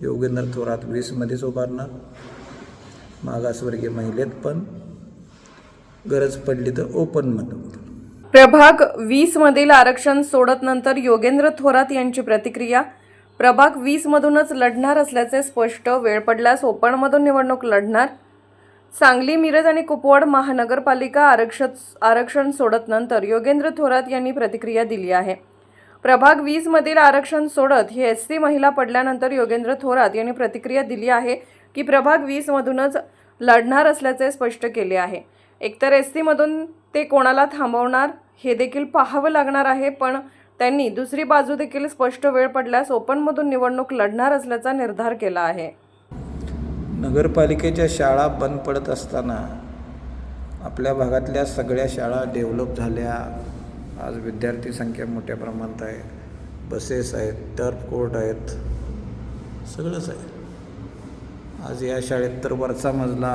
योगेंद्र थोरात वीसमध्येच उभारणार मागासवर्गीय महिलेत पण गरज पडली तर ओपनमधून प्रभाग वीस मधील आरक्षण सोडत नंतर योगेंद्र थोरात यांची प्रतिक्रिया प्रभाग वीस मधूनच लढणार असल्याचे स्पष्ट वेळ पडल्यास ओपनमधून निवडणूक लढणार. सांगली मिरज आणि कुपवाड महानगरपालिका आरक्षण आरक्षण सोडत नंतर योगेंद्र थोरात यांनी प्रतिक्रिया दिली आहे. प्रभाग वीजमधील आरक्षण सोडत ही एस सी महिला पडल्यानंतर योगेंद्र थोरात यांनी प्रतिक्रिया दिली आहे की प्रभाग वीजमधूनच लढणार असल्याचे स्पष्ट केले आहे. एकतर एस सीमधून ते कोणाला थांबवणार हे देखील पाहावं लागणार आहे पण त्यांनी दुसरी बाजू देखील स्पष्ट वेळ पडल्यास ओपनमधून निवडणूक लढणार असल्याचा निर्धार केला आहे. नगरपालिकेच्या शाळा बंद पडत असताना आपल्या भागातल्या सगळ्या शाळा डेव्हलप झाल्या. आज विद्यार्थी संख्या मोठ्या प्रमाणात आहे. बसेस आहेत टर्फ कोर्ट आहेत. सगळंच आहे. आज या शाळेत तर वरचा मजला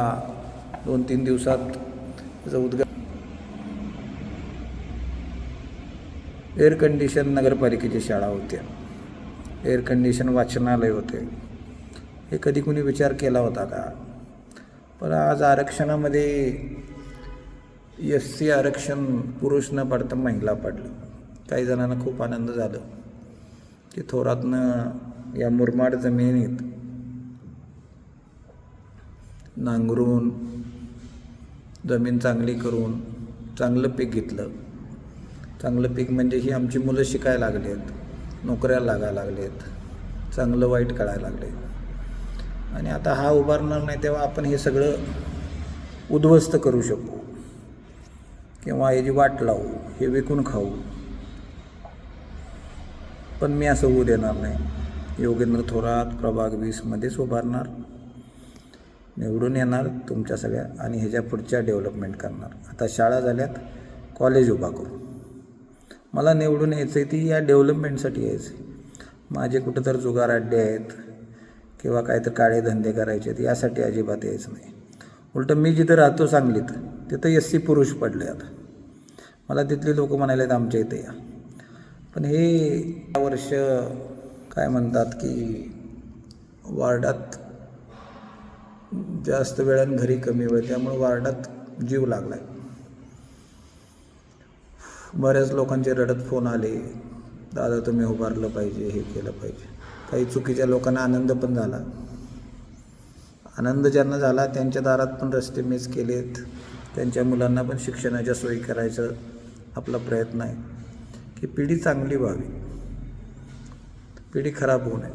दोन तीन दिवसात त्याचं उद्घाटन. एअर कंडिशन नगरपालिकेची शाळा होत्या एअर कंडिशन वाचनालय होते. हे कधी कुणी विचार केला होता का? पण आज आरक्षणामध्ये एस सी आरक्षण पुरुष न पडतं महिला पडलं. काही जणांना खूप आनंद झालं. की थोरातनं या मुरमाड जमिनीत नांगरून जमीन चांगली करून चांगलं पीक घेतलं. चांगलं पीक म्हणजे ही आमची मुलं शिकायला लागली आहेत नोकऱ्या लागायला लागले आहेत चांगलं वाईट कळायला लागले आणि आता हा उभारणार नाही तेव्हा आपण हे सगळं उद्ध्वस्त करू शकू. किंवा याची वाट लावू हे विकून खाऊ. पण मी असं होऊ देणार नाही. योगेंद्र थोरात प्रभाग वीसमध्येच उभारणार. निवडून येणार तुमच्या सगळ्या आणि ह्याच्या पुढच्या डेव्हलपमेंट करणार. आता शाळा झाल्यात कॉलेज उभा करू. मला निवडून यायचं आहे ती या डेव्हलपमेंटसाठी यायचं आहे माझे कुठं तर जुगार अड्डे आहेत किंवा काहीतरी काळे धंदे करायचे आहेत यासाठी अजिबात यायचं नाही. उलटं मी जिथं राहतो सांगलीत तिथं एस सी पुरुष पडले आता. मला तिथले लोक म्हणाले आमच्या इथे या. पण हे वर्ष काय म्हणतात की वार्डात जास्त वेळान घरी कमी वेळ त्यामुळे वार्डात जीव लागला आहे बऱ्याच लोकांचे रडत फोन आले दादा तुम्ही उभारलं पाहिजे हे केलं पाहिजे. काही चुकीच्या लोकांना आनंद पण झाला. आनंद ज्यांना झाला त्यांच्या दारात पण रस्ते मीच केलेत. त्यांच्या मुलांना पण शिक्षणाच्या सोयी करायचं. आपला प्रयत्न आहे की पिढी चांगली व्हावी. पिढी खराब होऊ नये.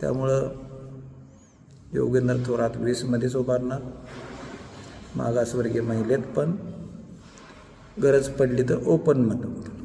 त्यामुळं योगेंद्र थोरात वीसमध्येच उभारणार मागासवर्गीय महिलेत पण गरज पडली तर ओपनमधून